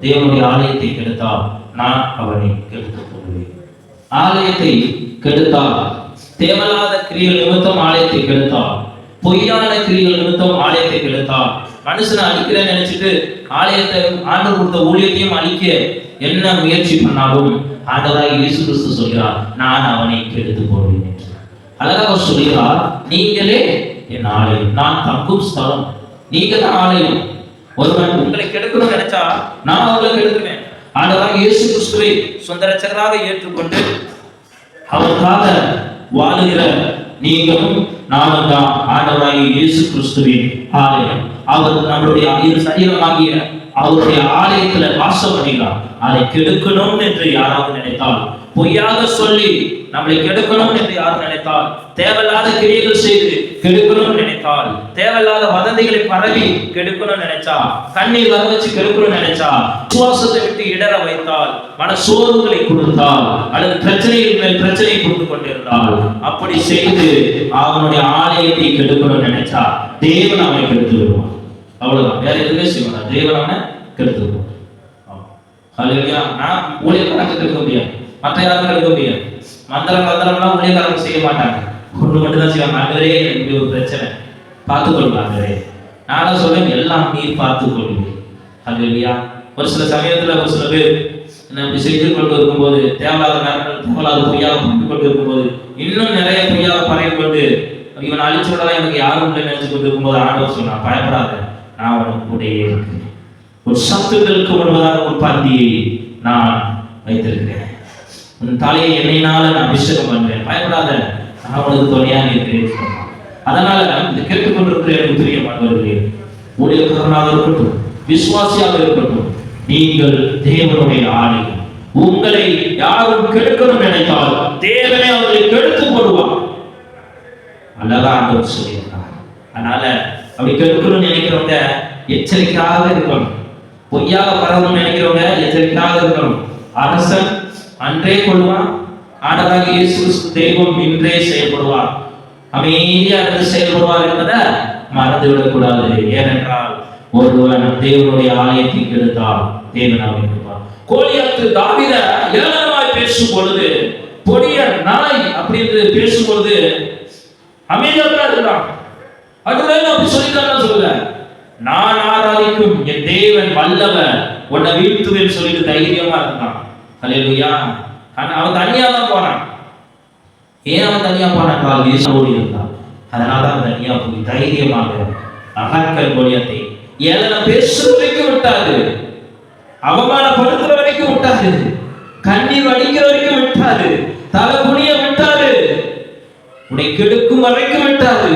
தேவனுடைய ஆலயத்தை கெடுத்தால் நான் அவனை கெடுத்துக் கொள்வேன் ஆலயத்தை கெடுத்தால் தேவலாத கிரியல் நிமித்தம் ஆலயத்தை கெடுத்தால் பொய்யான கிரியல் நிமித்தம் ஆலயத்தை கெடுத்தால் மனுஷனை அழிக்கிறேன்னு நினைச்சிட்டு ஆலயத்தை ஆண்டு கொடுத்த ஊழியத்தையும் அழிக்க என்ன முயற்சி பண்ணாலும் ஆண்டவராக இயேசு கிறிஸ்து சொல்கிறார் நான் அவனை கெடுத்து போடுவேன் என்று அழகாக சொல்கிறார் நீங்களே என் ஆலயம் நான் தங்கும் ஸ்தலம் நீங்க தான் ஆலயம் ஒருவன் உங்களை கெடுக்கணும்னு நினைச்சா நான் அவர்களை கெடுக்குவேன் ஆண்டவராக இயேசு கிறிஸ்துவை சொந்த ரட்சகராக ஏற்றுக்கொண்டு அவருக்காக வாழுகிற நீங்களும் நானும் தான் ஆண்டவராகிய இயேசு கிறிஸ்துவின் ஆலயம். அவர் நம்மளுடைய சரீரமாகிய அவருடைய ஆலயத்துல வாசம் பண்ணிடலாம் அதை கெடுக்கணும் என்று யாராவது நினைத்தால் பொய்யாக சொல்லி நம்மளை கெடுக்கணும் என்று யார் நினைத்தால் தேவையில்லாத கிரியைகள் செய்து கெடுக்கணும்னு நினைத்தால் தேவையில்லாத வதந்திகளை பரவி கெடுக்கணும்னு நினைச்சா கண்ணீர் வர வச்சு கெடுக்கணும்னு நினைச்சா சுவாசத்தை விட்டு இடற வைத்தால் மன சோர்வுகளை கொடுத்தால் அல்லது பிரச்சனைகள் மேல் பிரச்சனை கொடுத்து கொண்டிருந்தால் அப்படி செய்து அவனுடைய ஆலயத்தை கெடுக்கணும்னு நினைச்சா தேவன் அவனை கெடுத்து விடுவான். அவ்வளவுதான். வேற எதுவுமே செய்வான் தேவன் அவனை கெடுத்து விடுவான் ஹalleluya. நான் ஊழியக்காரங்க கெடுக்க முடியாது. மற்ற யாரும் கெடுக்க முடியாது. மந்திரம் மந்திரம்லாம் ஊழியக்காரங்க செய்ய மாட்டாங்க. ஒன்று மட்டும்தான் செய்வாங்க. ஆண்டவரே எனக்கு ஒரு பிரச்சனை. பார்த்துக்கொள்ளுங்க ஆண்டவரே நானும் சொல்றேன் எல்லாம் நீர் பார்த்துக்கொள்ளுங்க இல்லையா ஒரு சில சமயத்துல ஒரு சில பேர் என்ன இப்படி செய்து கொண்டு இருக்கும்போது தேவையில்லாத நேரங்கள் தேவையில்லாத பொய்யாக பண்ணி கொண்டு இருக்கும்போது இன்னும் நிறைய பொய்யாக பறைய கொண்டு இவன் அழிச்சு விடலாம் எனக்கு யாரும் இல்லை நினைச்சு கொண்டு இருக்கும்போது ஆண்டவர் சொன்னான் பயப்படாத. நான் உனக்கு இருக்கிறேன் ஒரு சத்துக்களுக்கு முன்பதாக ஒரு பாத்தியை நான் வைத்திருக்கிறேன். உன் தலையை எண்ணெயினால நான் அபிஷேகம் பண்றேன். பயப்படாத நான் உனக்கு துணையாக இருக்கிறேன் அதனால இந்த கேட்டுக்கொண்டிருக்கிற எனக்கு பிரியமானவர்களே ஊழியக்காரனாக இருக்கட்டும் விசுவாசியாக இருக்கட்டும் நீங்கள் தேவனுடைய ஆலயம் உங்களை யாரும் கெடுக்கணும் நினைத்தால் தேவனை அவர்களை கெடுத்து போடுவார் அல்லதான் ஆண்டவர் சொல்லியிருக்கார் அதனால அப்படி கெடுக்கணும்னு நினைக்கிறவங்க எச்சரிக்கையாக இருக்கணும். பொய்யாக பரவணும்னு நினைக்கிறவங்க எச்சரிக்கையாக இருக்கணும். அரசன் அன்றே கொள்வான் ஆண்டவராக இயேசு தெய்வம் இன்றே செயல்படுவார். அமைதியா இருந்து செயல்படுவார் என்பதை மறந்து விடக்கூடாது ஏனென்றால் ஒருவன் தேவனுடைய ஆலயத்தை கெடுத்தால் தேவனாக இருப்பார். கோலியாத்து தாவித ஏளனமாய் பேசும் பொழுது பொடிய நாய் அப்படி என்று பேசும் பொழுது அமைதியா இருக்கிறான் அதுல அப்படி சொல்லல நான் ஆராதிக்கும் என் தேவன் வல்லவன் உன்னை வீழ்த்துவேன் சொல்லிட்டு தைரியமா இருந்தான். அலையா ஆனா அவன் தனியா தான் போனான் ஏன் அவன் தனியா போனான் கால் வீசோடி இருந்தான். அதனால அவன் தனியா போய் தைரியமாக அகாக்கல் மொழியத்தை ஏழன பேசுற வரைக்கும் விட்டாது. அவமானப்படுத்துற வரைக்கும் விட்டாது. கண்ணீர் வடிக்கிற வரைக்கும் விட்டாது. தலை குனிய விட்டாரு உன்னை கெடுக்கும் வரைக்கும் விட்டாரு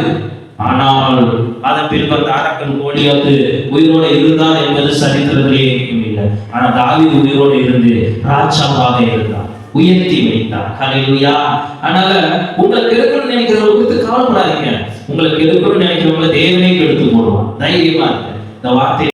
ஆனால் அதன் பின்பு அந்த அரக்கன் கோலியாத்து உயிரோடு இருந்தார் என்பது சரித்திரத்திலே இல்லை. ஆனா தாவி உயிரோடு இருந்து ராஜாவாக இருந்தார். உயர்த்தி வைத்தார். ஹalleluya. அதனால உங்களுக்கு கெடுக்கணும்னு நினைக்கிறவங்க குறித்து கவலைப்படாதீங்க. உங்களுக்கு கெடுக்கணும்னு நினைக்கிறவங்களை தேவனே கெடுத்து போடுவான் தைரியமா இருக்கு இந்த வார்த்தை